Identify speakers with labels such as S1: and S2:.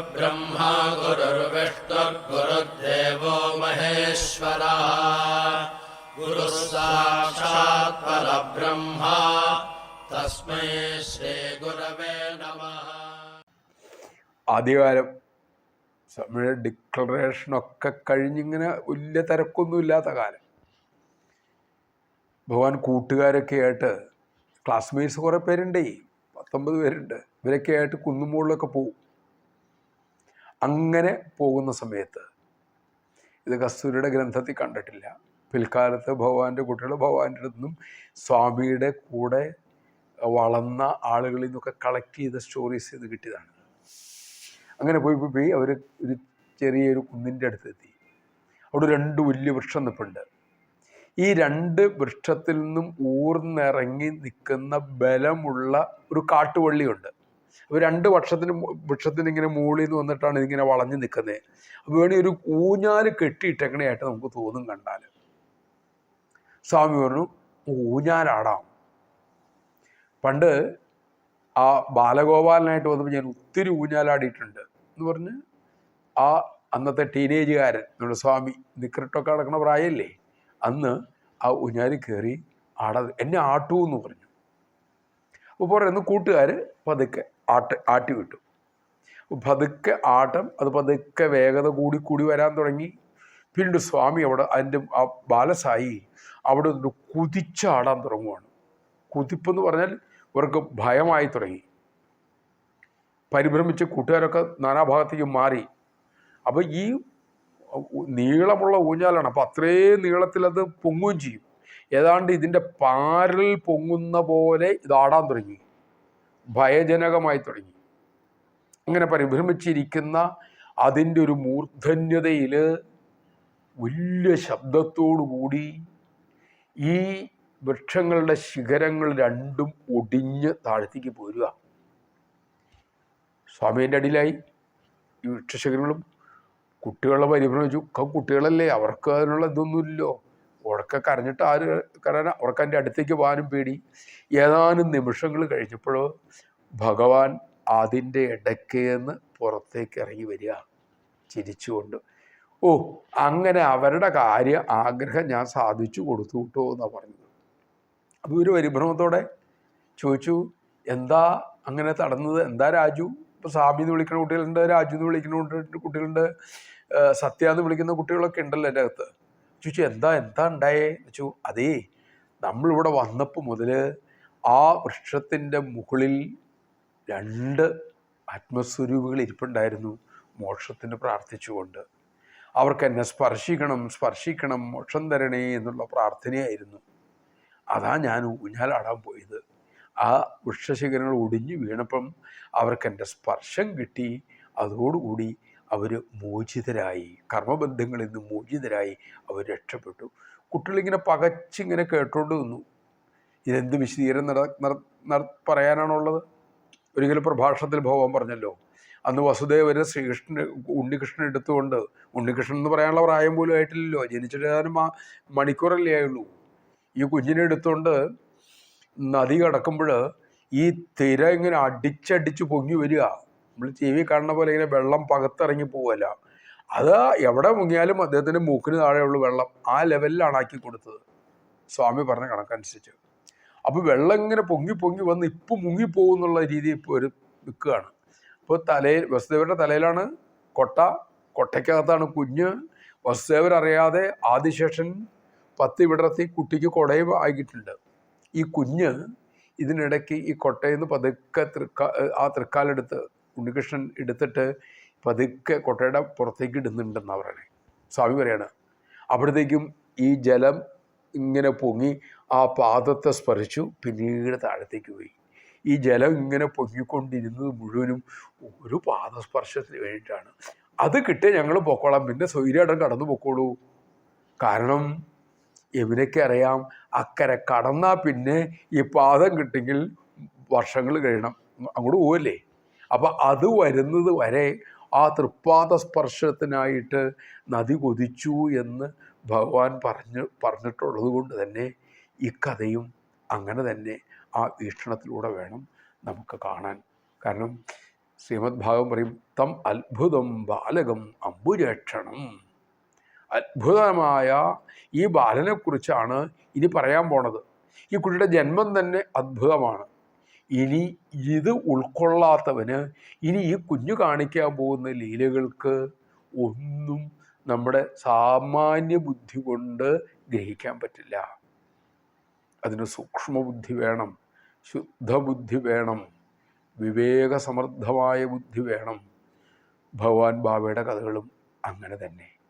S1: गुरुर्ब्रह्मा गुरुर्विष्णुर्गुरुर्देवो महेश्वरः गुरुः साक्षात् परब्रह्मा तस्मै श्रीगुरवे नमः
S2: ആദ്യകാലം സ്വാമിയുടെ ഡിക്ലറേഷനൊക്കെ കഴിഞ്ഞിങ്ങനെ വലിയ തിരക്കൊന്നുമില്ലാത്ത കാലം ഭഗവാൻ കൂട്ടുകാരൊക്കെ ആയിട്ട് ക്ലാസ്മേറ്റ്സ് കുറേ പേരുണ്ടേ പത്തൊമ്പത് പേരുണ്ട് ഇവരൊക്കെ ആയിട്ട് കുന്നുമുകളിലൊക്കെ പോവും അങ്ങനെ പോകുന്ന സമയത്ത് ഇത് കസ്തൂരിയുടെ ഗ്രന്ഥത്തിൽ കണ്ടിട്ടില്ല. പിൽക്കാലത്ത് ഭഗവാന്റെ കുട്ടികൾ ഭഗവാന്റെ അടുത്തുനിന്നും സ്വാമിയുടെ കൂടെ വളർന്ന ആളുകളിൽ നിന്നൊക്കെ കളക്ട് ചെയ്ത സ്റ്റോറീസ് ഇത് കിട്ടിയതാണ്. അങ്ങനെ പോയി പോയി പോയി അവർ ഒരു ചെറിയൊരു കുന്നിന്റെ അടുത്തെത്തി അവിടെ രണ്ട് വലിയ വൃക്ഷം നിൽപ്പുണ്ട് ഈ രണ്ട് വൃക്ഷത്തിൽ നിന്നും ഊർന്നിറങ്ങി നിൽക്കുന്ന ബലമുള്ള ഒരു കാട്ടുവള്ളിയുണ്ട്. അപ്പോൾ രണ്ട് വർഷത്തിന് വൃക്ഷത്തിന് ഇങ്ങനെ മുകളിൽ നിന്ന് വന്നിട്ടാണ് ഇതിങ്ങനെ വളഞ്ഞു നിൽക്കുന്നത്. അപ്പോൾ വേണി ഒരു ഊഞ്ഞാൽ കെട്ടിയിട്ടെങ്ങനെയായിട്ട് നമുക്ക് തോന്നും കണ്ടാൽ സ്വാമി പറഞ്ഞു ഊഞ്ഞാലാടാം. പണ്ട് ആ ബാലഗോപാലനായിട്ട് വന്നപ്പോൾ ഞാൻ ഒത്തിരി ഊഞ്ഞാലാടിയിട്ടുണ്ട് എന്ന് പറഞ്ഞ് ആ അന്നത്തെ ടീനേജുകാരൻ നമ്മുടെ സ്വാമി നിക്കറിട്ടൊക്കെ നടക്കുന്ന പ്രായമല്ലേ അന്ന് ആ ഊഞ്ഞാലിൽ കയറി ആടാ എന്നെ ആട്ടൂ എന്ന് പറഞ്ഞു അപ്പോൾ പറയുന്നു കൂട്ടുകാർ പതുക്കെ ആട്ട് ആട്ടി വിട്ടു. പതുക്കെ ആട്ടം അത് പതുക്കെ വേഗത കൂടി കൂടി വരാൻ തുടങ്ങി. പിന്നീട് സ്വാമി അവിടെ അതിന്റെ ആ ബാലസായി അവിടെ നിന്ന് കുതിച്ചാടാൻ തുടങ്ങുവാണ്. കുതിപ്പെന്ന് പറഞ്ഞാൽ ഇവർക്ക് ഭയമായി തുടങ്ങി. പരിഭ്രമിച്ച് കൂട്ടുകാരൊക്കെ നാനാഭാഗത്തേക്ക് മാറി. അപ്പോൾ ഈ നീളമുള്ള ഊഞ്ഞാലാണ്. അപ്പോൾ അത്രയും നീളത്തിൽ അത് പൊങ്ങുകയും ചെയ്യും. ഏതാണ്ട് ഇതിന്റെ പാരൽ പൊങ്ങുന്ന പോലെ ഇതാടാൻ തുടങ്ങി. ഭയജനകമായി തുടങ്ങി. അങ്ങനെ പരിഭ്രമിച്ചിരിക്കുന്ന അതിന്റെ ഒരു മൂർധന്യതയിൽ വലിയ ശബ്ദത്തോടുകൂടി ഈ വൃക്ഷങ്ങളുടെ ശിഖരങ്ങൾ രണ്ടും ഒടിഞ്ഞ് താഴത്തേക്ക് പോരുക. സ്വാമീന്റെ അടിയിലായി. ഈ വൃക്ഷശിഖരങ്ങളും കുട്ടികളെ പരിഭ്രമിച്ചു. കുട്ടികളല്ലേ. അവർക്ക് അതിനുള്ള ഇതൊന്നുമില്ലല്ലോ. ഉറക്കെ കരഞ്ഞിട്ട് ആര് കാരണം ഉറക്കന്റെ അടുത്തേക്ക് പോകാനും പേടി. ഏതാനും നിമിഷങ്ങൾ കഴിഞ്ഞപ്പോഴോ ഭഗവാൻ അതിന്റെ ഇടയ്ക്കേന്ന് പുറത്തേക്ക് ഇറങ്ങി വരിക. ചിരിച്ചുകൊണ്ട് ഓ അങ്ങനെ അവരുടെ കാര്യ ആഗ്രഹം ഞാൻ സാധിച്ചു കൊടുത്തു കിട്ടോ എന്നാണ് പറഞ്ഞത്. അപ്പോൾ ഒരു പരിഭ്രമത്തോടെ ചോദിച്ചു എന്താ അങ്ങനെ തടന്നത് എന്താ രാജു? ഇപ്പോൾ സ്വാമി എന്ന് വിളിക്കുന്ന കുട്ടികളുണ്ട് രാജു എന്ന് വിളിക്കുന്ന കുട്ടികളുണ്ട് സത്യ എന്ന് വിളിക്കുന്ന കുട്ടികളൊക്കെ ഉണ്ടല്ലോ എന്റെ അകത്ത്. ചോദിച്ചു എന്താ എന്താ ഉണ്ടായേ? ചോദിച്ചു അതേ നമ്മളിവിടെ വന്നപ്പോൾ മുതൽ ആ വൃക്ഷത്തിന്റെ മുകളിൽ രണ്ട് ആത്മസ്വരൂപികൾ ഇരിപ്പുണ്ടായിരുന്നു മോക്ഷത്തിന് പ്രാർത്ഥിച്ചുകൊണ്ട്. അവർക്ക് എന്നെ സ്പർശിക്കണം സ്പർശിക്കണം മോക്ഷം തരണേ എന്നുള്ള പ്രാർത്ഥനയായിരുന്നു. അതാ ഞാൻ ഊഞ്ഞാലാടാൻ പോയത്. ആ വൃക്ഷശിഖരങ്ങൾ ഒടിഞ്ഞു വീണപ്പം അവർക്ക് എന്റെ സ്പർശം കിട്ടി. അതോടുകൂടി അവർ മോചിതരായി കർമ്മബന്ധങ്ങളിൽ നിന്ന് മോചിതരായി അവർ രക്ഷപ്പെട്ടു. കുട്ടികളിങ്ങനെ പകച്ചിങ്ങനെ കേട്ടോണ്ട് നിന്നു. ഇതെന്ത് വിശദീകരണം നട നട- പറയാനാണുള്ളത്? ഒരിക്കലും പ്രഭാഷണത്തിൽ ഭഗവാൻ പറഞ്ഞല്ലോ. അന്ന് വസുദേവര് ശ്രീകൃഷ്ണൻ ഉണ്ണികൃഷ്ണൻ എടുത്തുകൊണ്ട് ഉണ്ണികൃഷ്ണൻ എന്ന് പറയാനുള്ള പ്രായം പോലും ആയിട്ടില്ലല്ലോ. ജനിച്ചിട്ട് മണിക്കൂറല്ലേ ആയുള്ളൂ. ഈ കുഞ്ഞിനെ എടുത്തുകൊണ്ട് നദി കടക്കുമ്പോൾ ഈ തിര ഇങ്ങനെ അടിച്ചടിച്ച് പൊങ്ങി വരിക. നമ്മൾ ടി വി കാണുന്ന പോലെ ഇങ്ങനെ വെള്ളം പകത്തിറങ്ങി പോവല്ല. അത് എവിടെ മുങ്ങിയാലും അദ്ദേഹത്തിന്റെ മൂക്കിന് താഴെയുള്ള വെള്ളം. ആ ലെവലിലാണ് ആക്കി കൊടുത്തത്. സ്വാമി പറഞ്ഞ കണക്കനുസരിച്ച്. അപ്പോൾ വെള്ളം ഇങ്ങനെ പൊങ്ങി പൊങ്ങി വന്ന് ഇപ്പം മുങ്ങിപ്പോകുന്നുള്ള രീതി ഇപ്പോൾ ഒരു നിൽക്കുകയാണ്. അപ്പോൾ തലയിൽ വസുദേവരുടെ തലയിലാണ് കൊട്ട. കൊട്ടയ്ക്കകത്താണ് കുഞ്ഞ്. വസുദേവർ അറിയാതെ ആദിശേഷൻ പത്ത് വിടർത്തി കുട്ടിക്ക് കുടയും ആയിട്ടുണ്ട് ഈ കുഞ്ഞ് ഇതിനിടയ്ക്ക് ഈ കൊട്ടയിൽ നിന്ന് പതുക്കെ തൃക്കാ ആ തൃക്കാലെടുത്ത് ഉണ്ണികൃഷ്ണൻ എടുത്തിട്ട് പതുക്കെ കൊട്ടയുടെ പുറത്തേക്ക് ഇടുന്നുണ്ടെന്നാണ് പറയണേ. സ്വാമി പറയാണ് അപ്പോഴത്തേക്കും ഈ ജലം ഇങ്ങനെ പൊങ്ങി ആ പാദത്തെ സ്പർശിച്ചു പിന്നീട് താഴത്തേക്ക് പോയി. ഈ ജലം ഇങ്ങനെ പൊങ്ങിക്കൊണ്ടിരുന്നത് മുഴുവനും ഒരു പാദസ്പർശത്തിന് വേണ്ടിയിട്ടാണ്. അത് കിട്ടിയ ഞങ്ങൾ പൊക്കോളാം പിന്നെ സ്വൈര്യമായിട്ടും കടന്നു പൊക്കോളൂ. കാരണം എവിനൊക്കെ അറിയാം അക്കരെ കടന്നാൽ പിന്നെ ഈ പാദം കിട്ടിയെങ്കിൽ വർഷങ്ങൾ കഴിയണം. അങ്ങോട്ട് പോവല്ലേ? അപ്പം അത് വരുന്നത് വരെ ആ തൃപ്പാദ സ്പർശത്തിനായിട്ട് നദി കൊതിച്ചു എന്ന് ഭഗവാൻ പറഞ്ഞ് പറഞ്ഞിട്ടുള്ളത് കൊണ്ട് തന്നെ ഈ കഥയും അങ്ങനെ തന്നെ ആ വീക്ഷണത്തിലൂടെ വേണം നമുക്ക് കാണാൻ. കാരണം ശ്രീമദ് ഭാഗം പറയും തം അത്ഭുതം ബാലകം അമ്പുരക്ഷണം. അത്ഭുതമായ ഈ ബാലനെക്കുറിച്ചാണ് ഇനി പറയാൻ പോണത്. ഈ കുട്ടിയുടെ ജന്മം തന്നെ അത്ഭുതമാണ്. ഇനി ഇത് ഉൾക്കൊള്ളാത്തവന് ഇനി ഈ കുഞ്ഞു കാണിക്കാൻ പോകുന്ന ലീലകൾക്ക് ഒന്നും നമ്മുടെ സാമാന്യ ബുദ്ധി കൊണ്ട് ഗ്രഹിക്കാൻ പറ്റില്ല. അതിന് സൂക്ഷ്മബുദ്ധി വേണം ശുദ്ധബുദ്ധി വേണം വിവേകസമർത്ഥമായ ബുദ്ധി വേണം. ഭഗവാൻ ബാബയുടെ കഥകളും അങ്ങനെ തന്നെ.